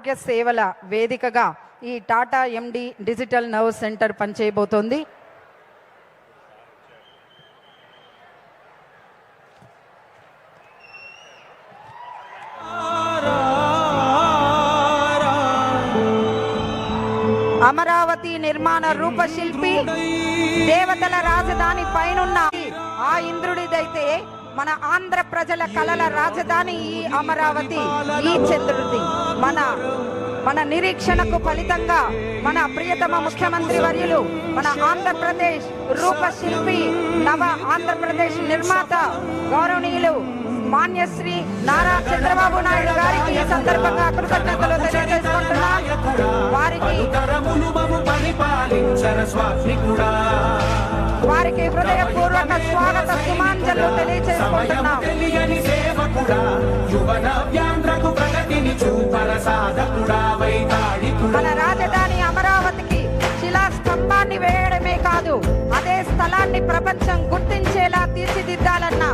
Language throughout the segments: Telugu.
ఆరోగ్య సేవల వేదికగా ఈ Tata MD digital nerve centre పనిచేయబోతోంది. Amaravati నిర్మాణ రూపశిల్పి మన ఆంధ్ర ప్రజల కళల రాజధాని ఈ అమరావతి ఈ చంద్రుడి. మన మన నిరీక్షణకు ఫలితంగా మన ప్రియతమ ముఖ్యమంత్రి వర్యులు మన ఆంధ్రప్రదేశ్ రూపశిల్పి నవ ఆంధ్రప్రదేశ్ నిర్మాత గౌరవనీయులు మాన్యశ్రీ నారా చంద్రబాబు నాయుడు గారికి ఈ సందర్భంగా కృతజ్ఞతలు తెలియజేసుకుంటున్నా. వారికి వారికి హృదయపూర్వక స్వాగత సుమాన్ తెలియజేసుకుంటున్నాం వైతాళికుడా. మన రాజధాని అమరావతికి శిలాస్తంభాన్ని వేయడమే కాదు అదే స్థలాన్ని ప్రపంచం గుర్తించేలా తీర్చిదిద్దాలన్న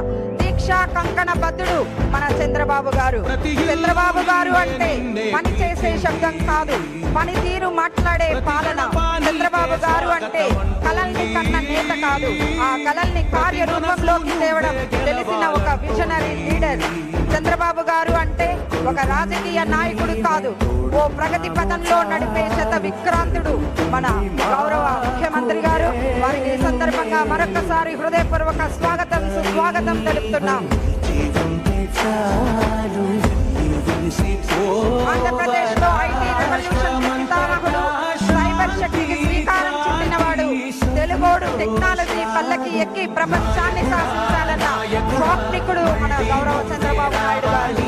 దీక్షా కంకణ బద్దుడు మన చంద్రబాబు గారు. చంద్రబాబు గారు అంటే పని చేసే శబ్దం కాదు. పనితీరు మాట్లాడే పాలన చంద్రబాబు గారు అంటే కలల్ని కన్న నేత కాదు. ఆ కలల్ని కార్యరూపంలోకి తేవడం తెలిసిన ఒక విజనరీ లీడర్ చంద్రబాబు గారు అంటే ఒక రాజకీయ నాయకుడు కాదు. ఓ ప్రగతి పథంలో నడిపే శత విక్రాంతుడు మన గౌరవ ముఖ్యమంత్రి గారు. వారికి ఈ సందర్భంగా మరొకసారి హృదయపూర్వక స్వాగతం సుస్వాగతం తెలుపుతున్నాం. ఆంధ్రప్రదేశ్లో ఐటీ రెవల్యూషన్ పితామహుడు సైబర్ శక్తికి శ్రీకారం చుట్టినవాడు తెలుగోడు టెక్నాలజీ పల్లకి ఎక్కి ప్రపంచాన్ని శాసించారు స్వాప్నికుడు మన గౌరవ చంద్రబాబు నాయుడు గారు.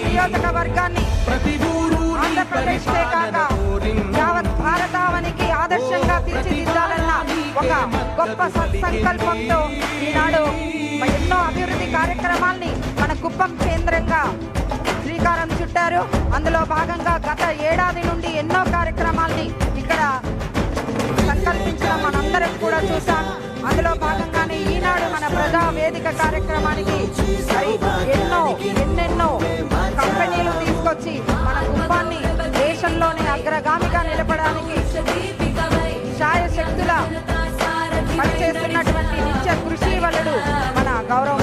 నియోజకవర్గాన్ని కాక యావత్ భారతావనికి ఆదర్శంగా తీర్చిదిద్దాలన్న ఒక గొప్ప సత్సంకల్పంతో ఈనాడు ఎన్నో కార్యక్రమాల్ని మన కుప్పం కేంద్రంగా శ్రీకారం చుట్టారు. అందులో భాగంగా గత ఏడాది నుండి ఎన్నో కార్యక్రమాల్ని ఇక్కడ సంకల్పించడం మనందరం కూడా చూసాం అందులో భాగంగానే ఈనాడు మన ప్రజా వేదిక కార్యక్రమానికి ఎన్నో ఎన్నెన్నో కంపెనీలు తీసుకొచ్చి మన కుటుంబాన్ని దేశంలోనే అగ్రగామిగా నిలపడానికి శాయశక్తుల పనిచేస్తున్నటువంటి నిత్య కృషి వలడు మన గౌరవ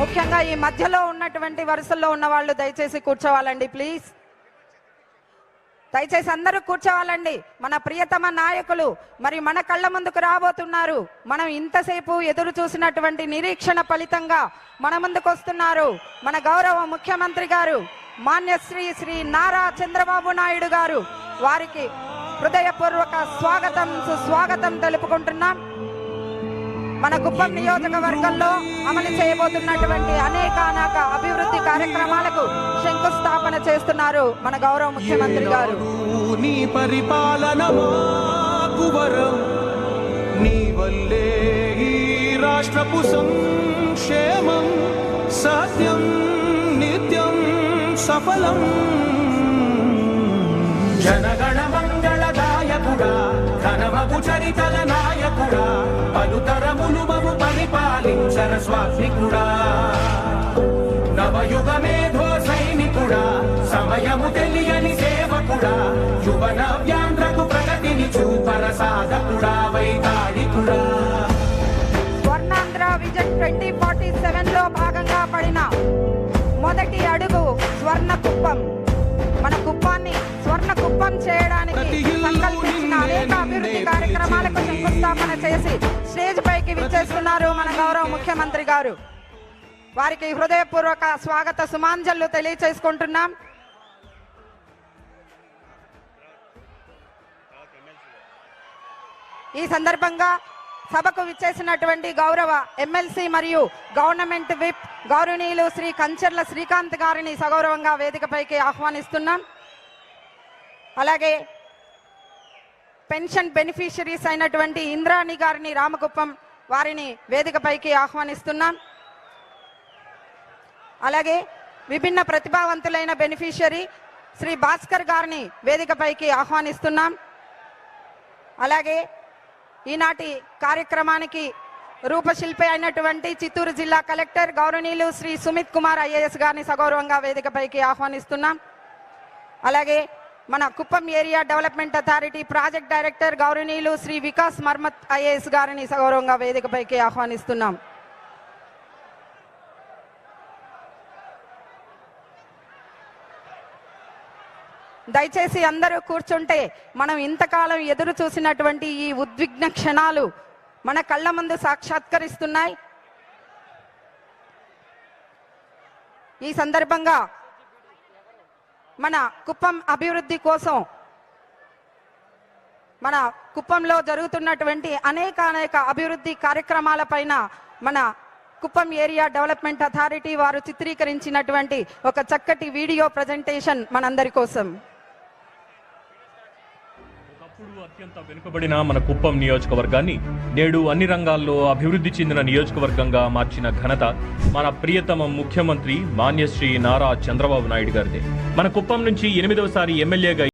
ముఖ్యంగా ఈ మధ్యలో ఉన్నటువంటి వరుసల్లో ఉన్న వాళ్ళు దయచేసి కూర్చోవాలండి ప్లీజ్. దయచేసి అందరూ కూర్చోవాలండి. మన ప్రియతమ నాయకులు మరి మన కళ్ళ ముందుకు రాబోతున్నారు. మనం ఇంతసేపు ఎదురు చూసినటువంటి నిరీక్షణ ఫలితంగా మన ముందుకు వస్తున్నారు మన గౌరవ ముఖ్యమంత్రి గారు మాన్యశ్రీ శ్రీ నారా చంద్రబాబు నాయుడు గారు. వారికి హృదయపూర్వక స్వాగతం సుస్వాగతం తెలుపుకుంటున్నాం. మన కుప్పం నియోజకవర్గంలో అమలు చేయబోతున్నటువంటి అనేక అనేక అభివృద్ధి కార్యక్రమాలకు శంకుస్థాపన చేస్తున్నారు మన గౌరవ ముఖ్యమంత్రి గారు. నీ పరిపాలన నీ వల్లే ఈ రాష్ట్రపు సంక్షేమం సత్యం నిత్యం సఫలం. జనగణ మంగళదాయకుడా ఘనమగు చరితల నాయకుడా పలుతరములు మము పరిపాలించర స్వామికుడా నవయుగ మేధో సైనికుడా సమయము తెలియని సేవకుడా యువన వ్యాంధ్రకు ప్రగతిని చూపర సాధకుడా వైతాళికుడా. స్వర్ణాంధ్ర విజన్ ట్వంటీ ఫార్టీ సెవెన్లో భాగంగా పడిన మొదటి అడుగు స్వర్ణ కుప్పం మన కుప్పాన్ని స్వర్ణ కుప్పం చేయడానికి అనేక అభివృద్ధి కార్యక్రమాలకు శంకుస్థాపన చేసి స్టేజ్ పైకి విచ్చేస్తున్నారు మన గౌరవ ముఖ్యమంత్రి గారు. వారికి హృదయపూర్వక స్వాగత సుమాంజలు తెలియచేసుకుంటున్నాం. ఈ సందర్భంగా సభకు విచ్చేసినటువంటి గౌరవ ఎమ్మెల్సీ మరియు గవర్నమెంట్ విప్ గౌరవనీయులు శ్రీ కంచర్ల శ్రీకాంత్ గారిని సగౌరవంగా వేదికపైకి ఆహ్వానిస్తున్నాం. అలాగే పెన్షన్ బెనిఫిషరీస్ అయినటువంటి ఇంద్రాణి గారిని రామకుప్పం వారిని వేదికపైకి ఆహ్వానిస్తున్నాం. అలాగే విభిన్న ప్రతిభావంతులైన బెనిఫిషరీ శ్రీ భాస్కర్ గారిని వేదికపైకి ఆహ్వానిస్తున్నాం. అలాగే ఈనాటి కార్యక్రమానికి రూపశిల్పి అయినటువంటి చిత్తూరు జిల్లా కలెక్టర్ గౌరవనీయులు శ్రీ సుమిత్ కుమార్ ఐఏఎస్ గారిని సగౌరవంగా వేదికపైకి ఆహ్వానిస్తున్నాం. అలాగే మన Kuppam area development authority project director గౌరవనీయులు శ్రీ వికాస్ మర్మత్ ఐఏఎస్ గారిని సగౌరవంగా వేదికపైకి ఆహ్వానిస్తున్నాం. దయచేసి అందరూ కూర్చుంటే మనం ఇంతకాలం ఎదురు చూసినటువంటి ఈ ఉద్విగ్న క్షణాలు మన కళ్ళ ముందు సాక్షాత్కరిస్తున్నాయి. ఈ సందర్భంగా మన కుప్పం అభివృద్ధి కోసం మన కుప్పంలో జరుగుతున్నటువంటి అనేక అనేక అభివృద్ధి కార్యక్రమాలపైన మన కుప్పం ఏరియా డెవలప్మెంట్ అథారిటీ వారు చిత్రీకరించినటువంటి ఒక చక్కటి వీడియో ప్రజెంటేషన్ మనందరి కోసం. ఒకప్పుడు అత్యంత వెనుకబడిన మన కుప్పం నియోజకవర్గాన్ని నేడు అన్ని రంగాల్లో అభివృద్ధి చెందిన నియోజకవర్గంగా మార్చిన ఘనత మన ప్రియతమ ముఖ్యమంత్రి మాన్యశ్రీ నారా చంద్రబాబు నాయుడు గారిదే. మన కుప్పం నుంచి ఎనిమిదవసారి ఎమ్మెల్యేగా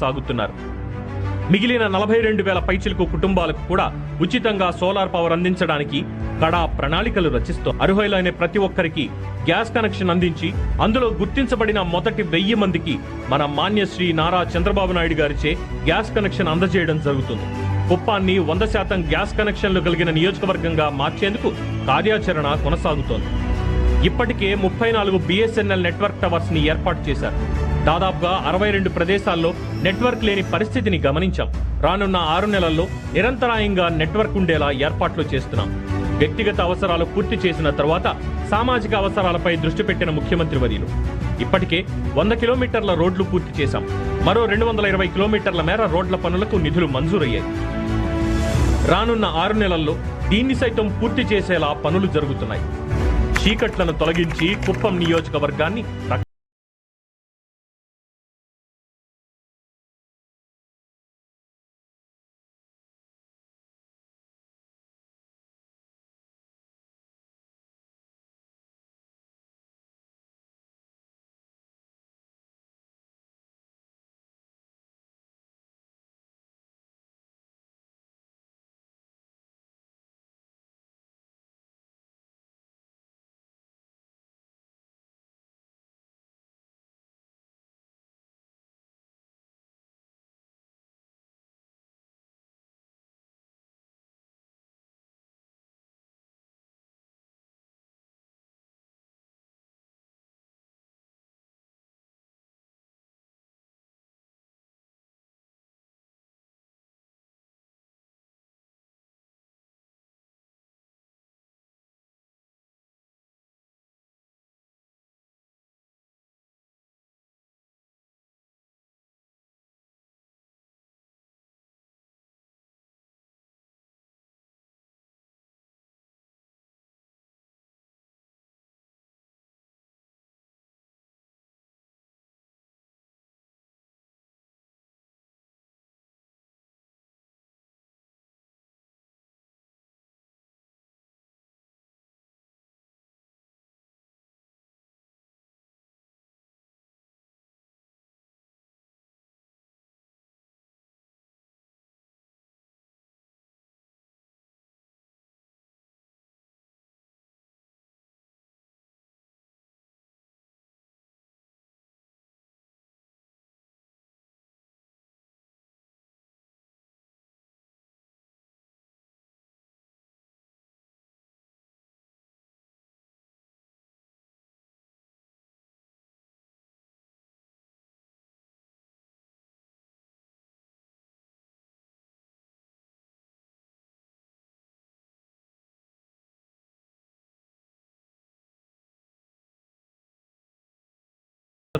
సాగుతున్నారు. మిగిలిన నలభై రెండు వేల పైచిలకు కుటుంబాలకు కూడా ఉచితంగా సోలార్ పవర్ అందించడానికి కడా ప్రణాళికలు రచిస్తూ అర్హులైన ప్రతి ఒక్కరికి గ్యాస్ కనెక్షన్ అందించి అందులో గుర్తించబడిన మొదటి వెయ్యి మందికి మన మాన్యశ్రీ నారా చంద్రబాబు నాయుడు గారిచే గ్యాస్ కనెక్షన్ అందజేయడం జరుగుతుంది. కుప్పాన్ని వంద శాతం గ్యాస్ కనెక్షన్లు కలిగిన నియోజకవర్గంగా మార్చేందుకు కార్యాచరణ కొనసాగుతోంది. ఇప్పటికే ముప్పై నాలుగు బిఎస్ఎన్ఎల్ నెట్వర్క్ టవర్స్ని ఏర్పాటు చేశారు. దాదాపుగా అరవై రెండు ప్రదేశాల్లో నెట్వర్క్ లేని పరిస్థితిని గమనించాం. రానున్న ఆరు నెలల్లో నిరంతరాయంగా నెట్వర్క్ ఉండేలా ఏర్పాట్లు చేస్తున్నాం. వ్యక్తిగత అవసరాలు పూర్తి చేసిన తర్వాత సామాజిక అవసరాలపై దృష్టి పెట్టిన ముఖ్యమంత్రి వర్యులు. ఇప్పటికే వంద కిలోమీటర్ల రోడ్లు పూర్తి చేశాం. మరో రెండు వందల ఇరవై కిలోమీటర్ల మేర రోడ్ల పనులకు నిధులు మంజూరయ్యాయి. రానున్న ఆరు నెలల్లో దీన్ని సైతం పూర్తి చేసేలా పనులు జరుగుతున్నాయి. చీకట్లను తొలగించి కుప్పం నియోజకవర్గాన్ని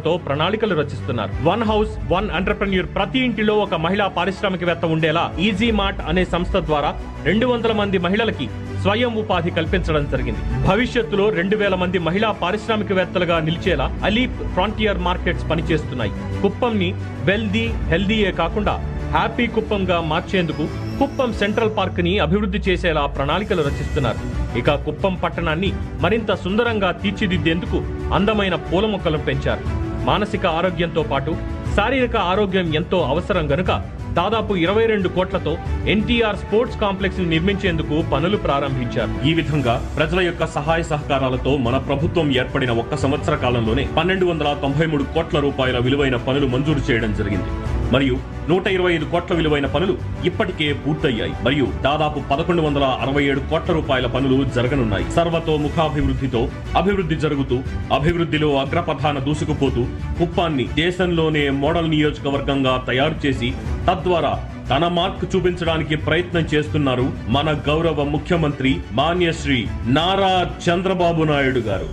రక్ష- తో ప్రణాళికలు రచిస్తున్నారు. వన్ హౌస్ వన్ ఎంటర్ప్రెన్యూర్ ప్రతి ఇంటిలో ఒక మహిళా పారిశ్రామికవేత్త ఉండేలా ఈజీ మార్ట్ అనే సంస్థ ద్వారా రెండు వందల మంది మహిళలకి స్వయం ఉపాధి కల్పించడం జరిగింది. భవిష్యత్తులో రెండు వేల మంది మహిళా పారిశ్రామికవేత్తలుగా నిలిచేలా అలీప్ ఫ్రాంటియర్ మార్కెట్స్ పనిచేస్తున్నాయి. కుప్పంని వెల్దీ హెల్దీయే కాకుండా హ్యాపీ కుప్పంగా మార్చేందుకు కుప్పం సెంట్రల్ పార్క్ని అభివృద్ధి చేసేలా ప్రణాళికలు రచిస్తున్నారు. ఇక కుప్పం పట్టణాన్ని మరింత సుందరంగా తీర్చిదిద్దేందుకు అందమైన పూల మొక్కలు పెంచారు. మానసిక ఆరోగ్యంతో పాటు శారీరక ఆరోగ్యం ఎంతో అవసరం గనుక దాదాపు ఇరవై రెండు కోట్లతో ఎన్టీఆర్ స్పోర్ట్స్ కాంప్లెక్స్ని నిర్మించేందుకు పనులు ప్రారంభించారు. ఈ విధంగా ప్రజల యొక్క సహాయ సహకారాలతో మన ప్రభుత్వం ఏర్పడిన ఒక్క సంవత్సర కాలంలోనే పన్నెండు వందల తొంభై మూడు కోట్ల రూపాయల విలువైన పనులు మంజూరు చేయడం జరిగింది. మరియు నూట ఇరవై ఐదు కోట్ల విలువైన పనులు ఇప్పటికే పూర్తయ్యాయి. మరియు దాదాపు పదకొండు వందల అరవై ఏడు కోట్ల రూపాయల పనులు జరగనున్నాయి. సర్వతోముఖాభివృద్ధితో అభివృద్ధి జరుగుతూ అభివృద్ధిలో అగ్రపథాన దూసుకుపోతూ కుప్పాన్ని దేశంలోనే మోడల్ నియోజకవర్గంగా తయారు చేసి తద్వారా తన మార్క్ చూపించడానికి ప్రయత్నం చేస్తున్నారు మన గౌరవ ముఖ్యమంత్రి మాన్యశ్రీ నారా చంద్రబాబు నాయుడు గారు.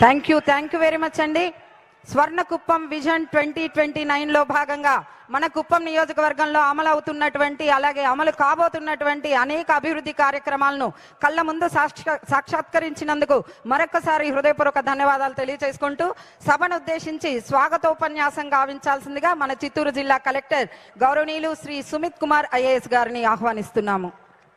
Thank you thank you very much అండి. Swarna Kuppam vision twenty twenty నైన్లో భాగంగా మన కుప్పం నియోజకవర్గంలో అమలవుతున్నటువంటి అలాగే అమలు కాబోతున్నటువంటి అనేక అభివృద్ధి కార్యక్రమాలను కళ్ళ ముందు సాక్షాత్కరించినందుకు మరొకసారి హృదయపూర్వక ధన్యవాదాలు తెలియజేసుకుంటూ సభను ఉద్దేశించి స్వాగతోపన్యాసం గావించాల్సిందిగా మన చిత్తూరు జిల్లా కలెక్టర్ గౌరవనీయులు శ్రీ సుమిత్ కుమార్ ఐఏఎస్ గారిని ఆహ్వానిస్తున్నాము.